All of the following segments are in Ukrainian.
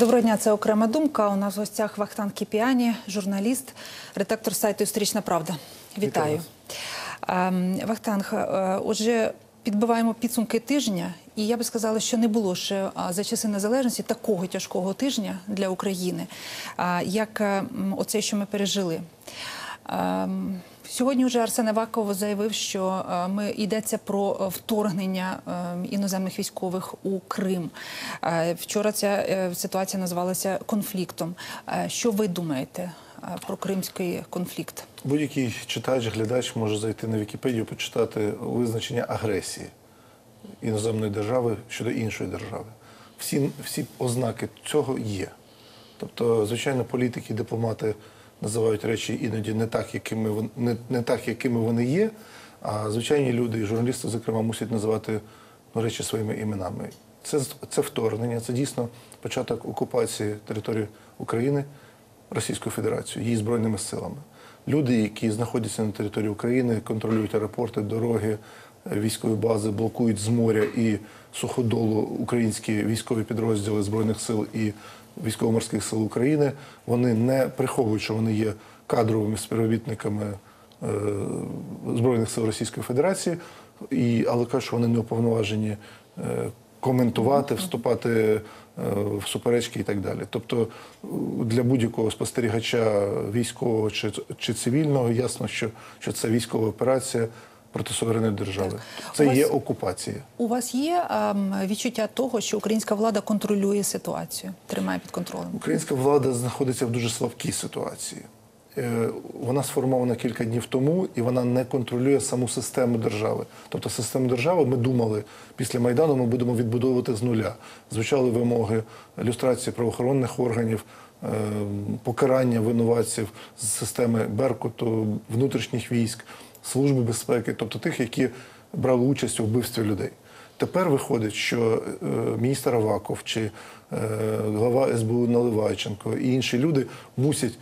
Доброго дня, це окрема думка. У нас в гостях Вахтан Кіпіані, журналіст, редактор сайту Історична Правда. Вітаю. Ем, Вахтанг, е, отже, підбиваємо підсумки тижня, і я би сказала, що не було ще за часи незалежності такого тяжкого тижня для України, як е, оце, що ми пережили. Сьогодні вже Арсен Аваков заявив, що е, ми йдеться про е, вторгнення е, іноземних військових у Крим. Вчора ця ситуація називалася конфліктом. Що ви думаєте про кримський конфлікт? Будь-який читач, глядач може зайти на Вікіпедію, почитати визначення агресії іноземної держави щодо іншої держави. Всі, всі ознаки цього є. Тобто, звичайно, політики, дипломати називають речі іноді не так, якими не, не так, якими вони є. А звичайні люди, і журналісти, зокрема, мусять називати ну, речі своїми іменами. Це, це вторгнення, це дійсно початок окупації території України Російською Федерацією, її збройними силами. Люди, які знаходяться на території України, контролюють аеропорти, дороги, військові бази, блокують з моря і суходолу українські військові підрозділи збройних сил і військово-морських сил України. Вони не приховують, що вони є кадровими співробітниками е, збройних сил Російської Федерації, і але кажуть, що вони не уповноважені е, коментувати, вступати е, в суперечки і так далі. Тобто для будь-якого спостерігача військового чи, чи цивільного ясно, що, що це військова операція проти суверенної держави. Це вас- є окупація. У вас є ем, відчуття того, що українська влада контролює ситуацію, тримає під контролем? Українська влада знаходиться в дуже слабкій ситуації. Е, Вона сформована кілька днів тому, і вона не контролює саму систему держави. Тобто систему держави ми думали, після Майдану ми будемо відбудовувати з нуля. Звучали вимоги люстрації правоохоронних органів, е, покарання винуватців з системи Беркуту, внутрішніх військ, служби безпеки, тобто тих, які брали участь у вбивстві людей. Тепер виходить, що е, міністр Аваков чи е, глава СБУ Наливайченко і інші люди мусять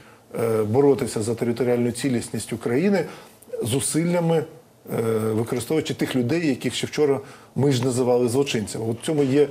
е, боротися за територіальну цілісність України зусиллями, е, використовуючи тих людей, яких ще вчора ми ж називали злочинцями. В цьому є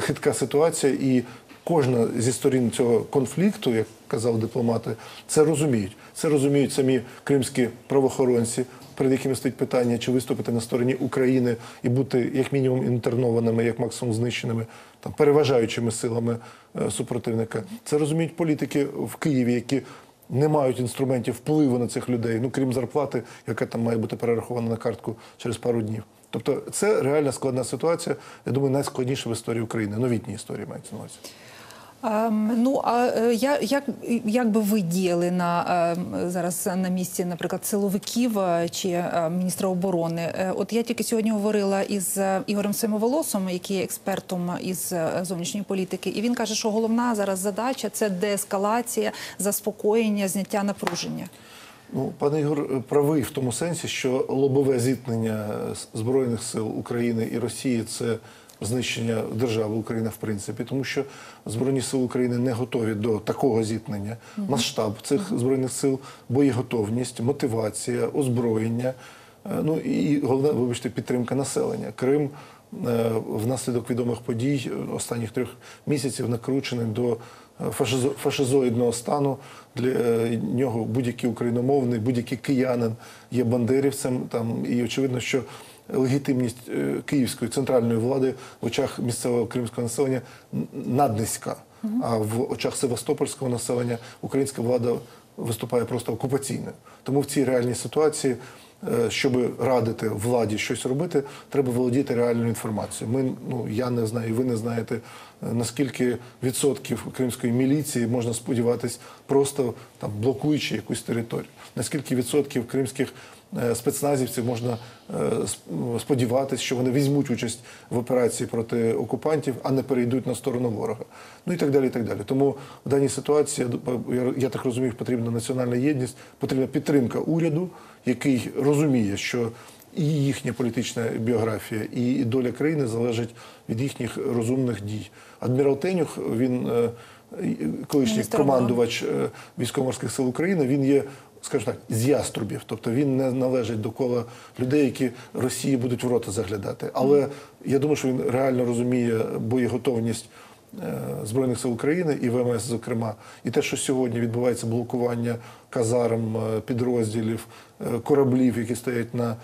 хитка ситуація, і кожна зі сторін цього конфлікту, як казали дипломати, це розуміють. Це розуміють самі кримські правоохоронці, перед якими стоїть питання, чи виступити на стороні України і бути як мінімум інтернованими, як максимум знищеними, там переважаючими силами е, супротивника. Це розуміють політики в Києві, які не мають інструментів впливу на цих людей, ну крім зарплати, яка там має бути перерахована на картку через пару днів. Тобто це реально складна ситуація. Я думаю, найскладніша в історії України, новітній історії мається на увазі. Ем, ну а е, я, як, як би ви діяли на ем, зараз на місці, наприклад, силовиків е, чи е, міністра оборони? От я тільки сьогодні говорила із Ігорем Семиволосом, який є експертом із зовнішньої політики, і він каже, що головна зараз задача це деескалація, заспокоєння, зняття напруження. Ну, пане Ігор правий в тому сенсі, що лобове зіткнення збройних сил України і Росії це знищення держави Україна в принципі, тому що збройні сили України не готові до такого зіткнення. Масштаб цих збройних сил, боєготовність, мотивація, озброєння. е, Ну і головне, вибачте, підтримка населення. Крим е, внаслідок відомих подій е, останніх трьох місяців накручений до фашизоїдного стану. Для нього будь-який україномовний, будь-який киянин є бандерівцем. Там і очевидно, що легітимність е, київської центральної влади в очах місцевого кримського населення наднизька. А в очах севастопольського населення українська влада виступає просто окупаційною. Тому в цій реальній ситуації е, щоб радити владі щось робити, треба володіти реальною інформацією. Ми ну я не знаю, і ви не знаєте е, наскільки відсотків кримської міліції можна сподіватись, просто там блокуючи якусь територію. Наскільки відсотків кримських спецназівців можна е, сподіватися, що вони візьмуть участь в операції проти окупантів, а не перейдуть на сторону ворога. Ну і так далі. і так далі. Тому в даній ситуації я так розумію, потрібна національна єдність, потрібна підтримка уряду, який розуміє, що і їхня політична біографія, і доля країни залежить від їхніх розумних дій. Адмірал Тенюх, він е, колишній командувач е, військово-морських сил України, він є. Скажімо так, з яструбів, тобто він не належить до кола людей, які Росії будуть в рота заглядати. Але я думаю, що він реально розуміє боєготовність е, Збройних сил України і ВМС, зокрема, і те, що сьогодні відбувається блокування казарм, е, підрозділів, е, кораблів, які стоять на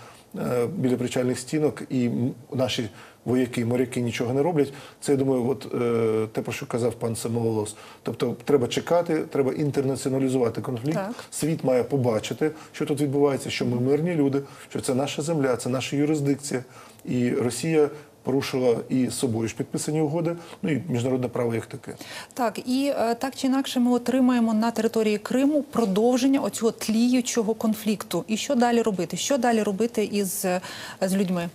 біля причальних стінок, і наші вояки, моряки нічого не роблять. Це я думаю, от е, те, про що казав пан Самоволос. Тобто, треба чекати, треба інтернаціоналізувати конфлікт. Так. Світ має побачити, що тут відбувається, що ми мирні люди, що це наша земля, це наша юрисдикція, і Росія. Порушила і собою ж підписані угоди, ну і міжнародне право як таке. Так, і е, так чи інакше ми отримаємо на території Криму продовження оцього тліючого конфлікту. І що далі робити? Що далі робити із е, з людьми,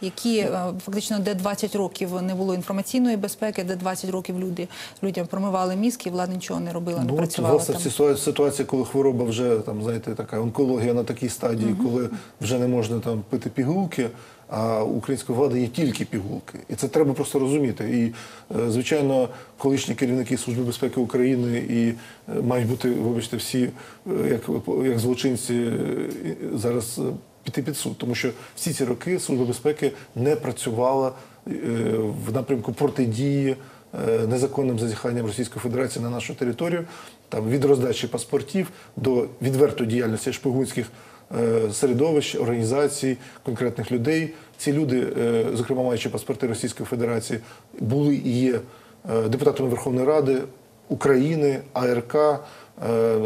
які е, фактично де 20 років не було інформаційної безпеки, де 20 років люди людям промивали мізки, влада нічого не робила, не Ну, працювала власне, там. ситуації, коли хвороба вже там, знаєте, така онкологія на такій стадії, коли вже не можна там пити пігулки, а у української влади є тільки пігулки. І це треба просто розуміти. І, е, звичайно, колишні керівники Служби безпеки України і е, мають бути, вибачте, всі як, як злочинці зараз піти під суд, тому що всі ці роки Служба безпеки не працювала е, в напрямку протидії е, незаконним зазіханням Російської Федерації на нашу територію, там від роздачі паспортів до відвертої діяльності шпигунських е, середовищ, організацій, конкретних людей. Ці люди, зокрема маючи паспорти Російської Федерації, були і є депутатами Верховної Ради України, АРК,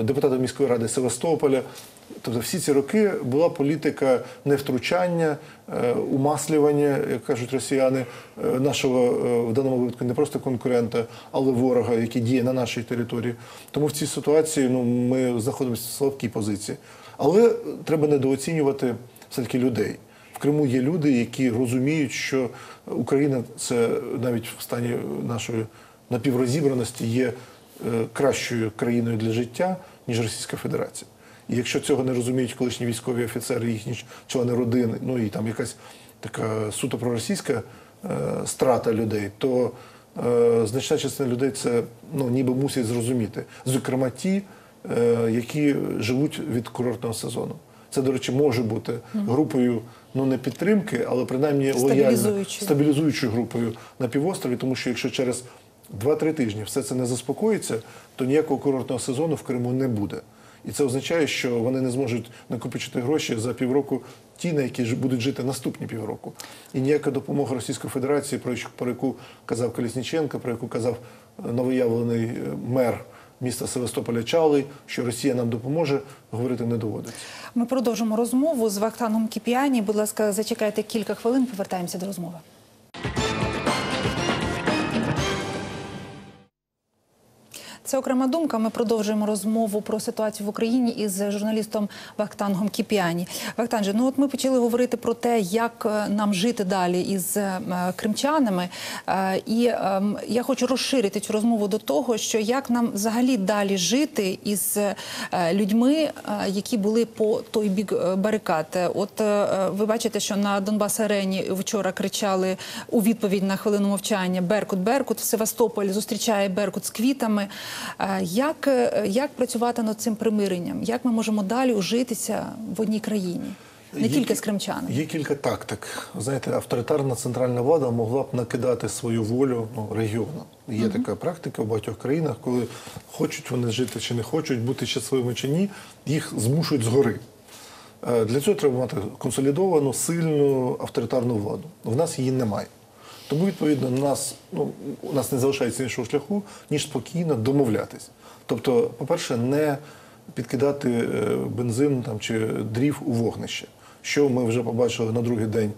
депутатами міської ради Севастополя. Тобто всі ці роки була політика невтручання, е, умаслювання, як кажуть росіяни, е, нашого е, в даному випадку не просто конкурента, але ворога, який діє на нашій території. Тому в цій ситуації ну, ми знаходимося в слабкій позиції. Але треба недооцінювати все-таки людей. В Криму є люди, які розуміють, що Україна це навіть в стані нашої напіврозібраності є кращою країною для життя, ніж Російська Федерація. І якщо цього не розуміють колишні військові офіцери, їхні члени родини, ну і там якась така суто проросійська е, страта людей, то е, значна частина людей це ну, ніби мусять зрозуміти. Зокрема, ті, е, які живуть від курортного сезону. Це, до речі, може бути групою ну не підтримки, але принаймні лояльно Стабілізуючою. групою на півострові, тому що якщо через 2-3 тижні все це не заспокоїться, то ніякого курортного сезону в Криму не буде. І це означає, що вони не зможуть накопичити гроші за півроку, ті, на які будуть жити наступні півроку. І ніяка допомога Російської Федерації, про яку- казав Колісніченко, про яку казав е, новоявлений е, мер міста Севастополя Чалий, що Росія нам допоможе, говорити не доводиться. Ми продовжимо розмову з Вахтаном Кіпіані. Будь ласка, зачекайте кілька хвилин. Повертаємося до розмови. Це окрема думка. Ми продовжуємо розмову про ситуацію в Україні із журналістом Вахтангом Кіпіані. Вахтанже, ну от ми почали говорити про те, як е, нам жити далі із е, кримчанами. Е, І ем, я хочу розширити цю розмову до того, що як нам взагалі далі жити із людьми, які були по той бік барикад. От ви бачите, що на Донбас арені вчора кричали у відповідь на хвилину мовчання Беркут, Беркут Севастополь зустрічає Беркут з квітами. Е, Як, е, як працювати над цим примиренням? Як ми можемо далі ужитися в одній країні? Не Є тільки з кримчанами. Є кілька тактик. Знаєте, авторитарна центральна влада могла б накидати свою волю ну, регіону. Є така практика в багатьох країнах, коли хочуть вони жити чи не хочуть, бути щасливими чи ні, їх змушують згори. Е, Для цього треба мати консолідовану, сильну авторитарну владу. В нас її немає. Тому, відповідно, нас, ну, у нас не залишається іншого шляху, ніж спокійно домовлятись. Тобто, по-перше, не підкидати е, бензин там, чи дрів у вогнище, що ми вже побачили на другий день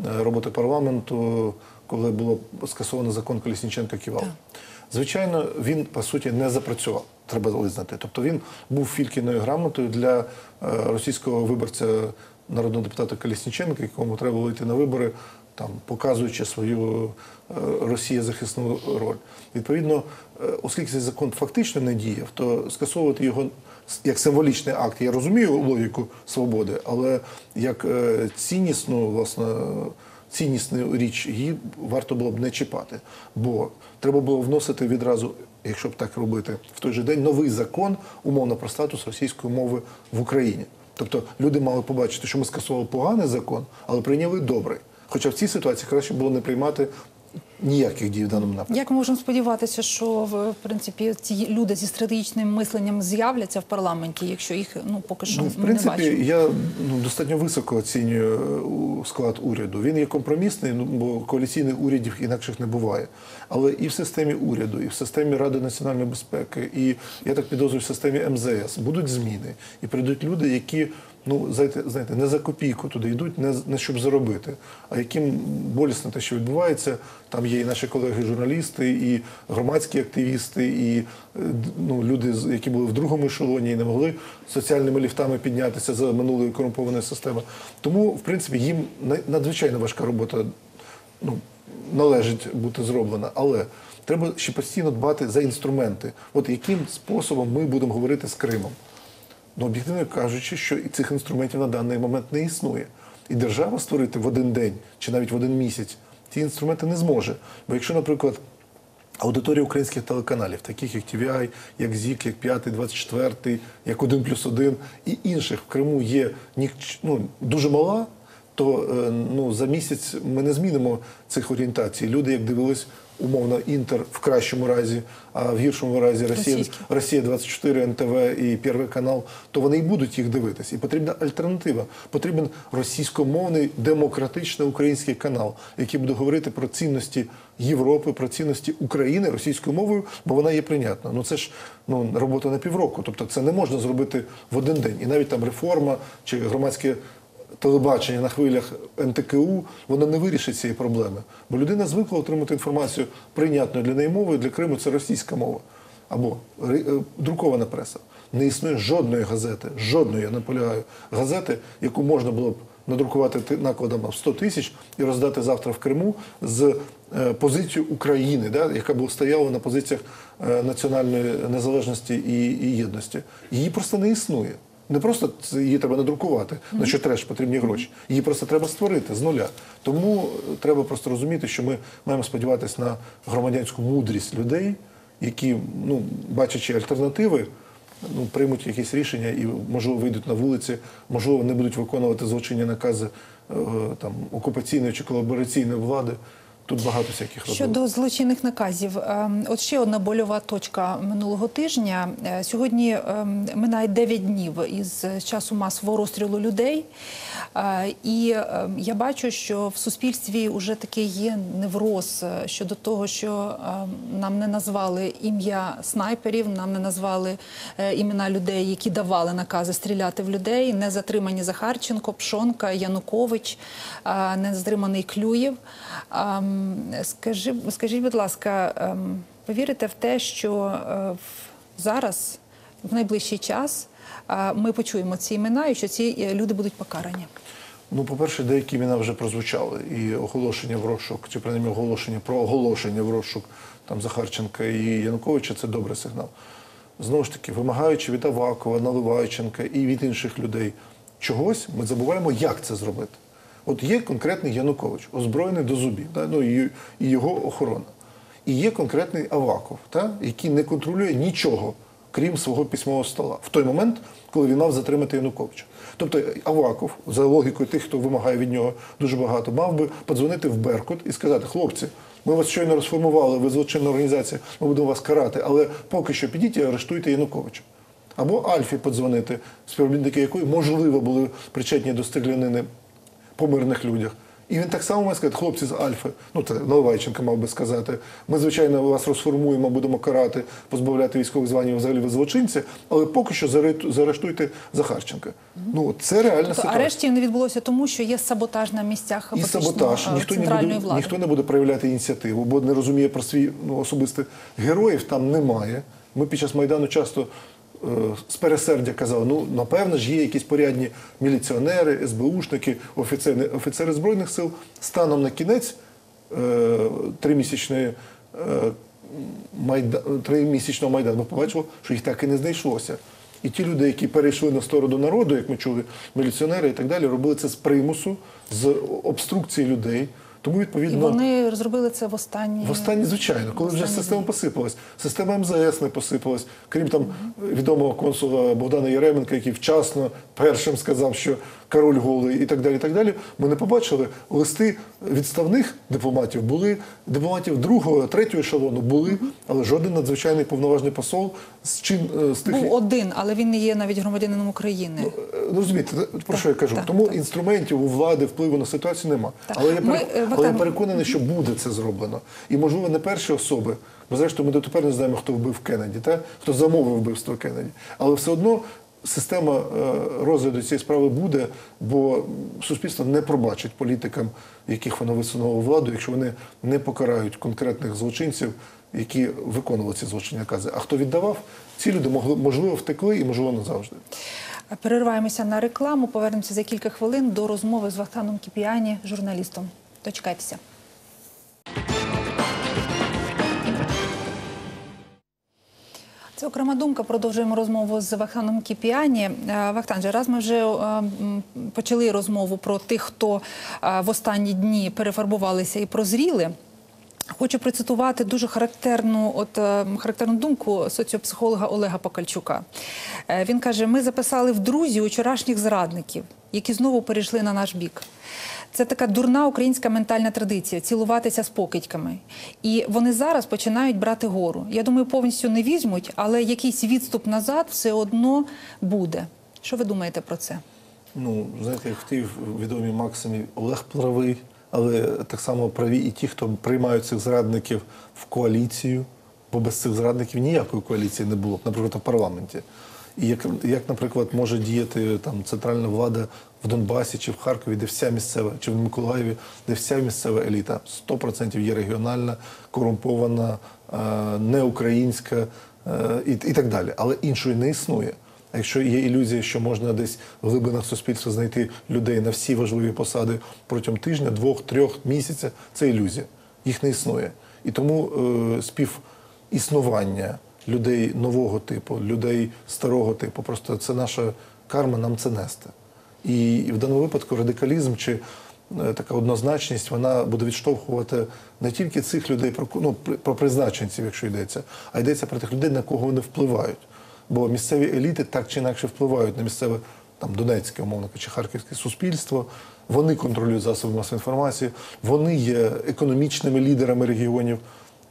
е, роботи парламенту, коли було скасовано закон Колісніченка Ківал. Звичайно, він по суті не запрацював, треба визнати. Тобто він був фількіною грамотою для е, російського виборця народного депутата Колісніченка, якому треба було йти на вибори, там показуючи свою е, Росія захисну роль. Відповідно, е, оскільки цей закон фактично не діяв, то скасовувати його як символічний акт. Я розумію логіку свободи, але як е, ціннісну, власне, ціннісну річ її варто було б не чіпати. Бо треба було вносити відразу, якщо б так робити, в той же день новий закон умовно про статус російської мови в Україні. Тобто люди мали побачити, що ми скасували поганий закон, але прийняли добрий. Хоча в цій ситуації краще було не приймати ніяких дій в даному напрямку. Як ми можемо сподіватися, що в принципі ці люди зі стратегічним мисленням з'являться в парламенті, якщо їх ну поки що Ну, в ми не бачимо? я ну, достатньо високо оцінюю е, склад уряду. Він є компромісний, ну, бо коаліційних урядів інакших не буває. Але і в системі уряду, і в системі Ради національної безпеки, і я так підозрюю, в системі МЗС будуть зміни. І прийдуть люди, які. Ну, знаєте, не за копійку туди йдуть, не, не щоб заробити, а яким болісно те, що відбувається. Там є і наші колеги-журналісти, і громадські активісти, і е, ну, люди, які були в другому ешелоні і не могли соціальними ліфтами піднятися за минулої корумпованої системи. Тому, в принципі, їм надзвичайно важка робота ну, належить бути зроблена. Але треба ще постійно дбати за інструменти. От яким способом ми будемо говорити з Кримом. Ну, об'єктивно кажучи, що і цих інструментів на даний момент не існує. І держава створити в один день чи навіть в один місяць ці інструменти не зможе. Бо якщо, наприклад, аудиторія українських телеканалів, таких як TVI, як ЗІК, як 5, 24, як 1 плюс 1 і інших в Криму є ну, дуже мала, то е, ну, за місяць ми не змінимо цих орієнтацій. Люди, як дивились, умовно, Інтер в кращому разі, а в гіршому разі Росія. Росія 24, НТВ і Перший канал, то вони і будуть їх дивитись. І потрібна альтернатива. Потрібен російськомовний демократичний український канал, який буде говорити про цінності Європи, про цінності України російською мовою, бо вона є прийнятна. Ну це ж ну робота на півроку. Тобто це не можна зробити в один день. І навіть там реформа чи громадське телебачення на хвилях НТКУ, воно не вирішить цієї проблеми. Бо людина звикла отримати інформацію прийнятною для неї мовою, для Криму це російська мова. Або е, друкована преса. Не існує жодної газети, жодної, я наполягаю, газети, яку можна було б надрукувати накладом в 100 тисяч і роздати завтра в Криму з е, позицією України, да, яка б стояла на позиціях е, національної незалежності і, і єдності. Її просто не існує. Не просто її треба надрукувати, на що треш потрібні гроші. Її просто треба створити з нуля. Тому е, треба просто розуміти, що ми маємо сподіватися на громадянську мудрість людей, які, ну, бачачи альтернативи, ну, приймуть якісь рішення і, можливо, вийдуть на вулиці, можливо, не будуть виконувати злочинні накази е, там, окупаційної чи колабораційної влади. Тут багато всяких розмов. Щодо злочинних наказів, ем, от ще одна больова точка минулого тижня. Е, Сьогодні ем, минає 9 днів із часу масового розстрілу людей. Е, І ем, я бачу, що в суспільстві вже такий є невроз е, щодо того, що нам не назвали ім'я снайперів, нам не назвали імена людей, які давали накази стріляти в людей. Не затримані Захарченко, Пшонка, Янукович, не затриманий Клюєв. Скажи, скажіть, будь ласка, ем, ви вірите в те, що е, зараз, в найближчий час, е, ми почуємо ці імена і що ці е, люди будуть покарані? Ну, по-перше, деякі імена вже прозвучали. І оголошення в розшук, чи принаймні оголошення про оголошення в розшук там Захарченка і Януковича це добрий сигнал. Знову ж таки, вимагаючи від Авакова, Наливайченка і від інших людей чогось, ми забуваємо, як це зробити. От є конкретний Янукович, озброєний до зубів, да? ну, і його охорона. І є конкретний Аваков, та? який не контролює нічого, крім свого письмового стола, в той момент, коли він мав затримати Януковича. Тобто Аваков, за логікою тих, хто вимагає від нього дуже багато, мав би подзвонити в Беркут і сказати: хлопці, ми вас щойно розформували, ви злочинна організація, ми будемо вас карати, але поки що підіть і арештуйте Януковича. Або Альфі подзвонити, співробітники якої, можливо, були причетні до стрілянини по мирних людях. І він так само має сказати, хлопці з Альфи, ну це Наливайченко мав би сказати. Ми, звичайно, вас розформуємо, будемо карати, позбавляти військових звань, взагалі ви злочинці, але поки що заарештуйте Захарченка. Ну це реальна Тобто ситуація. арештів не відбулося тому, що є саботаж на місцях І саботаж. е, Ніхто не, буде, влади. ніхто не буде проявляти ініціативу, бо не розуміє про свій ну, особистий героїв там немає. Ми під час Майдану часто з пересердя казали, ну, напевно ж, є якісь порядні міліціонери, СБУшники, офіцери, офіцери Збройних сил. Станом на кінець е, тримісячної е, майда, тримісячного майдану ми побачили, що їх так і не знайшлося. І ті люди, які перейшли на сторону народу, як ми чули, міліціонери і так далі, робили це з примусу, з обструкції людей. Тому І вони розробили це в останні в останні, звичайно, коли вже система посипалась, система МЗС не посипалась. Крім там відомого консула Богдана Єременка, який вчасно першим сказав, що король голий і так далі. і так далі. Ми не побачили листи відставних дипломатів були, дипломатів другого, третього ешелону були, але жоден надзвичайний повноважний посол з чин е, з тих був один, але він не є навіть громадянином України. Е, Ну, розумієте, про Так, що я кажу? так, Тому так. інструментів у влади впливу на ситуацію нема. Так. Але я, Ми, е, але я переконаний, що буде це зроблено. І можливо не перші особи. Бо зрештою, ми дотепер не знаємо, хто вбив Кеннеді, та хто замовив вбивство Кеннеді. Але все одно система е, розгляду цієї справи буде, бо суспільство не пробачить політикам, яких воно висунуло владу, якщо вони не покарають конкретних злочинців, які виконували ці злочинні накази. А хто віддавав, ці люди можливо втекли і можливо назавжди. Перериваємося на рекламу. Повернемося за кілька хвилин до розмови з Вахтаном Кіпіані, журналістом. Дочекайтеся. Це окрема думка. Продовжуємо розмову з Вахтаном Кіпіані. Е, Вахтан, же, раз ми вже е, почали розмову про тих, хто е, в останні дні перефарбувалися і прозріли. Хочу процитувати дуже характерну, от характерну думку соціопсихолога Олега Покальчука. Він каже: ми записали в друзі вчорашніх зрадників, які знову перейшли на наш бік. Це така дурна українська ментальна традиція цілуватися з покидьками. І вони зараз починають брати гору. Я думаю, повністю не візьмуть, але якийсь відступ назад все одно буде. Що ви думаєте про це? Ну, знаєте, як в тій відомій Максимі Олег правий, але так само праві і ті, хто приймають цих зрадників в коаліцію, бо без цих зрадників ніякої коаліції не було б, наприклад, в парламенті. І як, як, наприклад, може діяти там центральна влада в Донбасі чи в Харкові, де вся місцева, чи в Миколаєві, де вся місцева еліта 100% є регіональна, корумпована, е, неукраїнська е, і, і так далі. Але іншої не існує. А якщо є ілюзія, що можна десь в глибинах суспільства знайти людей на всі важливі посади протягом тижня, двох, трьох місяця, це ілюзія. Їх не існує. І тому е, спів існування людей нового типу, людей старого типу, просто це наша карма, нам це нести. І, в даному випадку радикалізм чи е, така однозначність вона буде відштовхувати не тільки цих людей, про, ну, про призначенців, якщо йдеться, а йдеться про тих людей, на кого вони впливають. Бо місцеві еліти так чи інакше впливають на місцеве там Донецьке, умовно чи харківське суспільство. Вони контролюють засоби масової інформації, вони є економічними лідерами регіонів.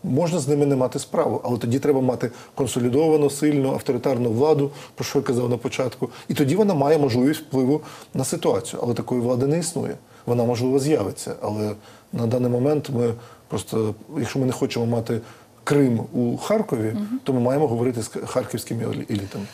Можна з ними не мати справу, але тоді треба мати консолідовану, сильну, авторитарну владу, про що я казав на початку. І тоді вона має можливість впливу на ситуацію. Але такої влади не існує. Вона можливо з'явиться. Але на даний момент ми просто, якщо ми не хочемо мати Крим у Харкові, то ми маємо говорити з харківськими елі- елітами.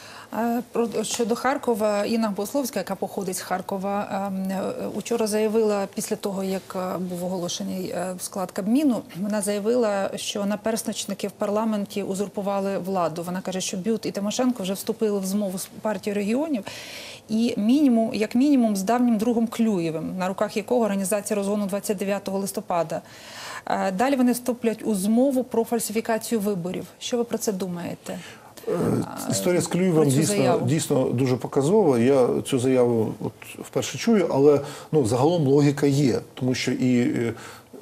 Щодо Харкова, Інна Бословська, яка походить з Харкова, ем, е, учора заявила після того, як е, був оголошений е, склад Кабміну, вона заявила, що наперсничники в парламенті узурпували владу. Вона каже, що Бют і Тимошенко вже вступили в змову з партією регіонів, і мінімум, як мінімум, з давнім другом Клюєвим, на руках якого організація розгону 29 листопада. Далі вони вступлять у змову про фальсифікацію виборів. Що ви про це думаєте? Е, Історія з цю дійсно, заяву. дійсно дуже показова. Я цю заяву от вперше чую, але ну, загалом логіка є, тому що і е,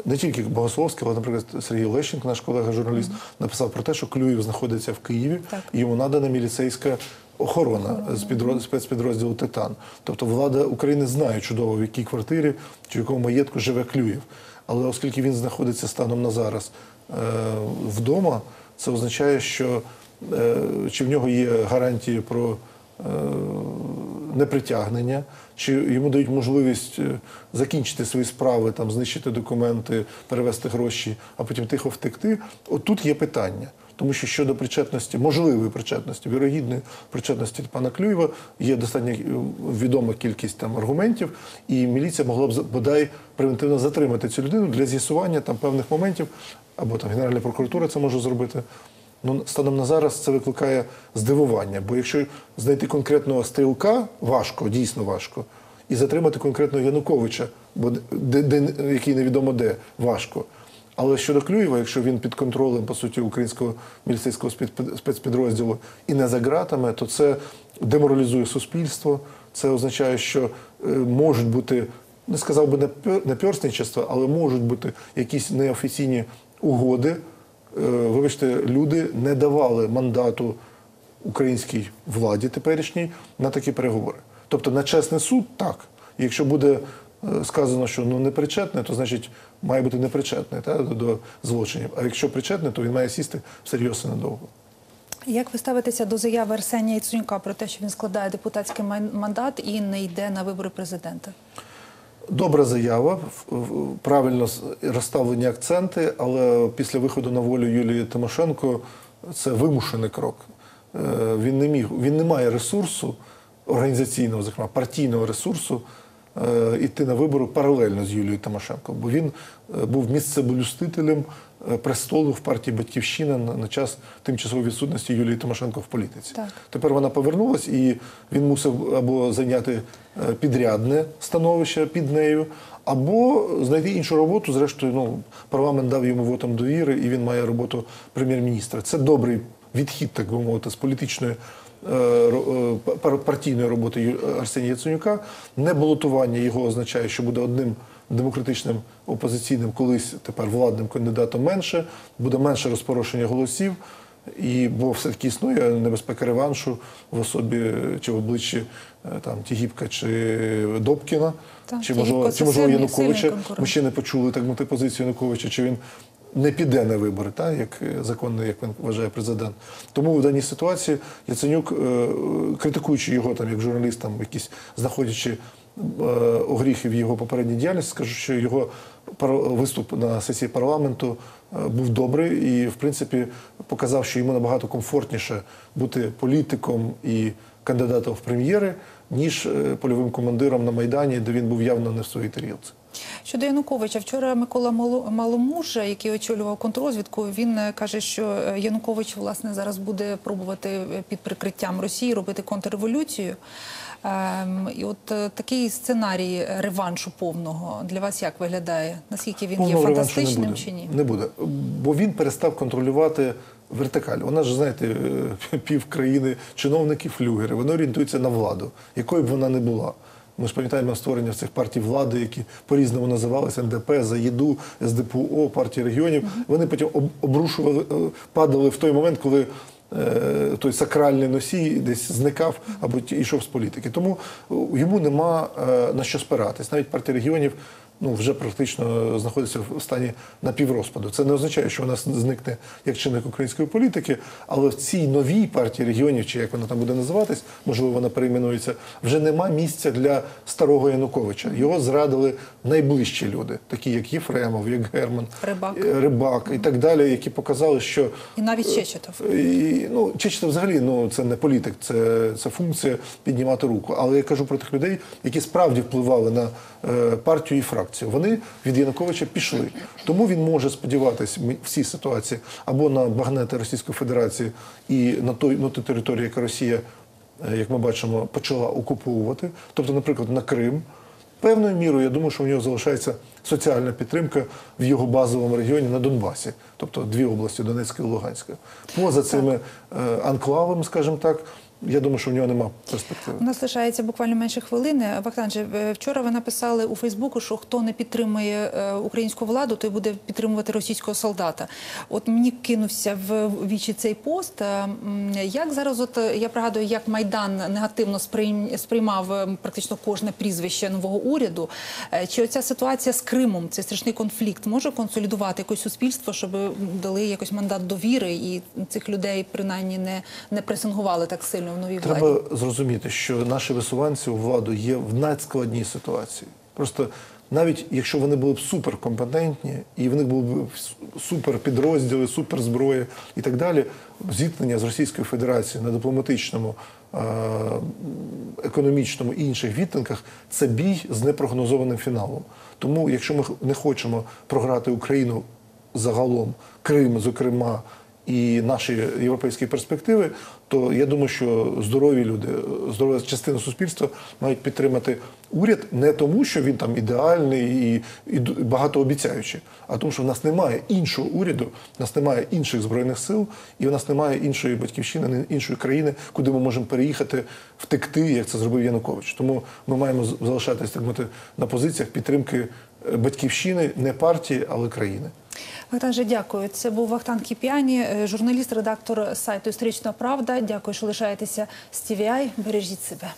не тільки Богословський, але, наприклад, Сергій Лещенко, наш колега журналіст, написав про те, що Клюєв знаходиться в Києві, Так. і йому надана міліцейська охорона з підроз- спецпідрозділу Титан. Тобто влада України знає чудово, в якій квартирі чи в якому маєтку живе Клюєв. Але оскільки він знаходиться станом на зараз е, вдома, це означає, що чи в нього є гарантії про е, непритягнення, чи йому дають можливість е, закінчити свої справи, там знищити документи, перевести гроші, а потім тихо втекти. От тут є питання. Тому що щодо причетності, можливої причетності, вірогідної причетності пана Клюєва, є достатньо е, відома кількість там аргументів, і міліція могла б бодай превентивно затримати цю людину для з'ясування там певних моментів, або там Генеральна прокуратура це може зробити. Ну, станом на зараз це викликає здивування. Бо якщо знайти конкретного стрілка, важко, дійсно важко, і затримати конкретного Януковича, бо де, де, який невідомо де, важко. Але щодо Клюєва, якщо він під контролем, по суті, українського міліцейського спецпід- спецпідрозділу і не за ґратами, то це деморалізує суспільство. Це означає, що е, можуть бути не сказав би напер- наперсничества, але можуть бути якісь неофіційні угоди. Е, Вибачте, люди не давали мандату українській владі теперішній на такі переговори. Тобто на чесний суд так. Якщо буде е, сказано, що ну не причетне, то значить має бути непричетний та, до злочинів. А якщо причетне, то він має сісти всерйоз і надовго. Як ви ставитеся до заяви Арсенія Яценюка про те, що він складає депутатський мандат і не йде на вибори президента? Добра заява, правильно розставлені акценти, але після виходу на волю Юлії Тимошенко це вимушений крок. Е, Він не міг, він не має ресурсу організаційного, зокрема партійного ресурсу, е, іти на вибори паралельно з Юлією Тимошенко, бо він е, був місцеболюстителем е, престолу в партії Батьківщина на, час тимчасової відсутності Юлії Тимошенко в політиці. Так. Тепер вона повернулась, і він мусив або зайняти е, підрядне становище під нею, або знайти іншу роботу. Зрештою, ну парламент дав йому вотом довіри, і він має роботу прем'єр-міністра. Це добрий відхід, так би мовити, з політичної. Е, е, пар- партійної роботи Арсенія Яценюка не балотування його означає, що буде одним демократичним опозиційним, колись тепер владним кандидатом менше, буде менше розпорошення голосів. І бо все-таки існує небезпека реваншу в особі чи в обличчі е, там Тігіпка чи Добкіна, Так, чи можливо, чи можливо Януковича. Ми ще не почули так мовити позицію Януковича, чи він не піде на вибори, так, як е, законно, як він вважає президент. Тому в даній ситуації Яценюк, е, критикуючи його там як журналіст, там якісь знаходячи е, огріхи в його попередній діяльності, скажу, що його виступ на сесії парламенту був добрий і, в принципі, показав, що йому набагато комфортніше бути політиком і кандидатом в прем'єри, ніж польовим командиром на Майдані, де він був явно не в своїй тарілці. Щодо Януковича, вчора Микола Малу- Маломуж, який очолював контррозвідку, він е, каже, що е, Янукович власне зараз буде пробувати е, під прикриттям Росії робити контрреволюцію. Ем, і от такий сценарій реваншу повного для вас як виглядає? Наскільки він є Повного реваншу фантастичним чи ні? Не буде. Бо він перестав контролювати вертикаль. Вона ж, знаєте, пів країни чиновники флюгери. Вони орієнтуються на владу, якою б вона не була. Ми ж пам'ятаємо створення цих партій влади, які по-різному називалися НДП, ЗАЄДУ, СДПУО, партії регіонів. Вони потім об- обрушували, е, падали в той момент, коли е, той сакральний носій десь зникав або йшов з політики. Тому е, йому нема на що спиратись. Навіть партія регіонів ну, вже практично знаходиться в стані напіврозпаду. Це не означає, що вона зникне як чинник української політики, але в цій новій партії регіонів, чи як вона там буде називатись, можливо, вона перейменується, вже нема місця для старого Януковича. Його зрадили найближчі люди, такі як Єфремов, як Герман, Рибак. е, Рибак і так далі, які показали, що І навіть Чечетов. і, ну, Чечета взагалі ну, це не політик, це, це функція піднімати руку. Але я кажу про тих людей, які справді впливали на е, партію і фракцію. Вони від Януковича пішли. Тому він може сподіватися в цій ситуації або на багнети Російської Федерації і на той на ту територію, яку Росія, е, як ми бачимо, почала окуповувати, тобто, наприклад, на Крим. Певною мірою, я думаю, що у нього залишається соціальна підтримка в його базовому регіоні на Донбасі, тобто дві області Донецька і Луганська. Поза цими е, анклавами, скажімо так, я думаю, що в нього немає перспективи. У нас лишається буквально менше хвилини. Вахтанже, вчора ви написали у Фейсбуку, що хто не підтримує е, українську владу, той буде підтримувати російського солдата. От мені кинувся в вічі цей пост. Е, Як зараз, от е, я пригадую, як Майдан негативно сприйм- сприймав практично кожне прізвище нового уряду. Чи оця ситуація з Кримом, цей страшний конфлікт, може консолідувати якось суспільство, щоб дали якось мандат довіри і цих людей принаймні не, не пресингували так сильно в новій владі? Треба зрозуміти, що наші висуванці у владу є в надскладній ситуації. Просто навіть якщо вони були б суперкомпетентні і в них були б суперпідрозділи, суперзброя і так далі, зіткнення з Російською Федерацією на дипломатичному, е, економічному і інших відтинках це бій з непрогнозованим фіналом. Тому, якщо ми не хочемо програти Україну загалом, Крим, зокрема, і наші європейські перспективи, то я думаю, що здорові люди, здорова частина суспільства мають підтримати уряд не тому, що він там ідеальний і, і багатообіцяючий, а тому, що в нас немає іншого уряду, в нас немає інших збройних сил, і в нас немає іншої батьківщини, іншої країни, куди ми можемо переїхати, втекти, як це зробив Янукович. Тому ми маємо з- залишатись так мовити на позиціях підтримки е, батьківщини, не партії, але країни. Вахтанже, дякую. Це був Вахтан Кіп'яні, е, журналіст, редактор сайту Історична Правда. Дякую, що лишаєтеся з ТІВІАЙ. Бережіть себе.